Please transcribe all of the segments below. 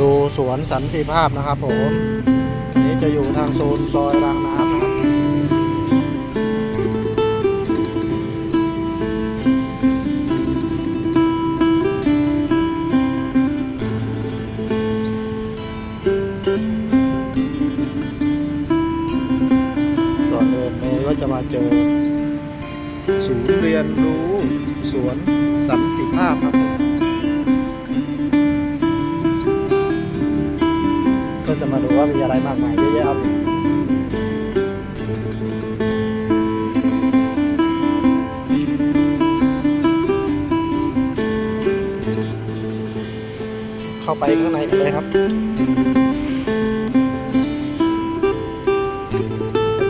ดูสวนสันติภาพนะครับผมอันนี้จะอยู่ทางโซนซอยรางน้ำนะครับก่อนเดินไปก็จะมาเจอศูนย์เรียนรู้สวนสันติภาพครับ มาดูว่ามีอะไรมากมายเยอะแยะครับเข้าไปข้างในกันเลยครับจ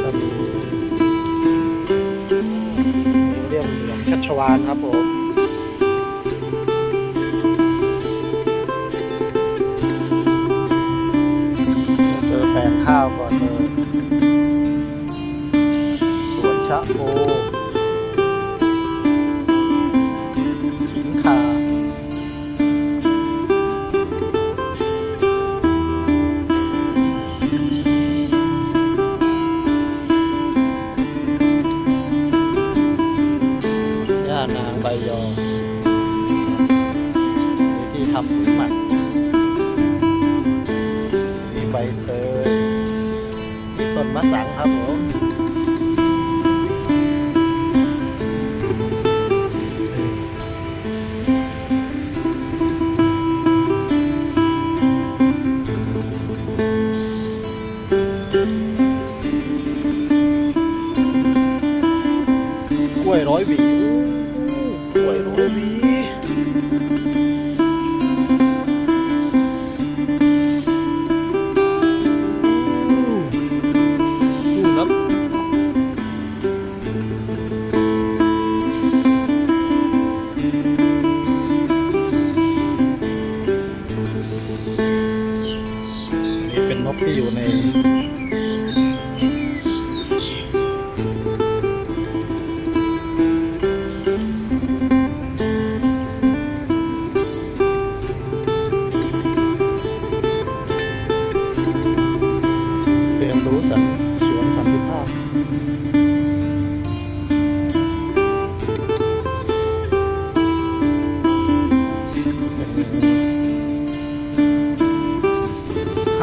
ะมีเรียกเหลืองชัชวานครับผม ทำหมักมีใบเตยมีต้นมะสังครับผมกล้วยร้อยหวีกล้วยร้อยหวี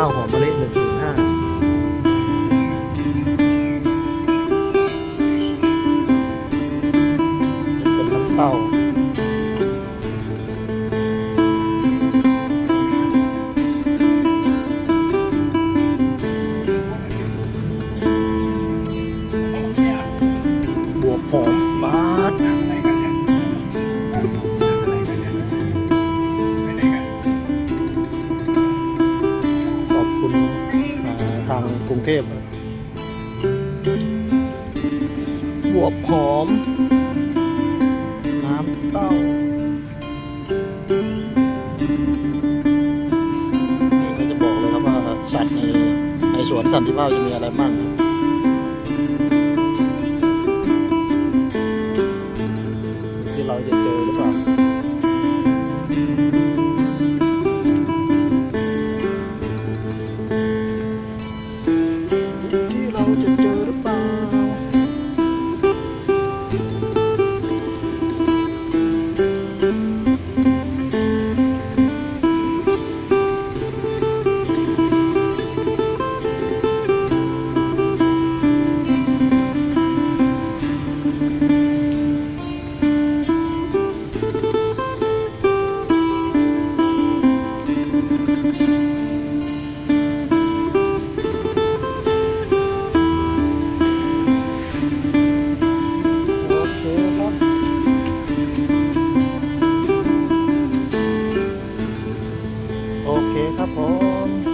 ข้าวหอมมะลิหนึ่งศูนย์ห้าเป็นน้ำเต้า กรุงเทพบวบหอม น้ำเต้านี่ก็จะบอกเลยครับว่าสัตว์ในในสวนสันติภาพจะมีอะไรบ้างครับ Oh.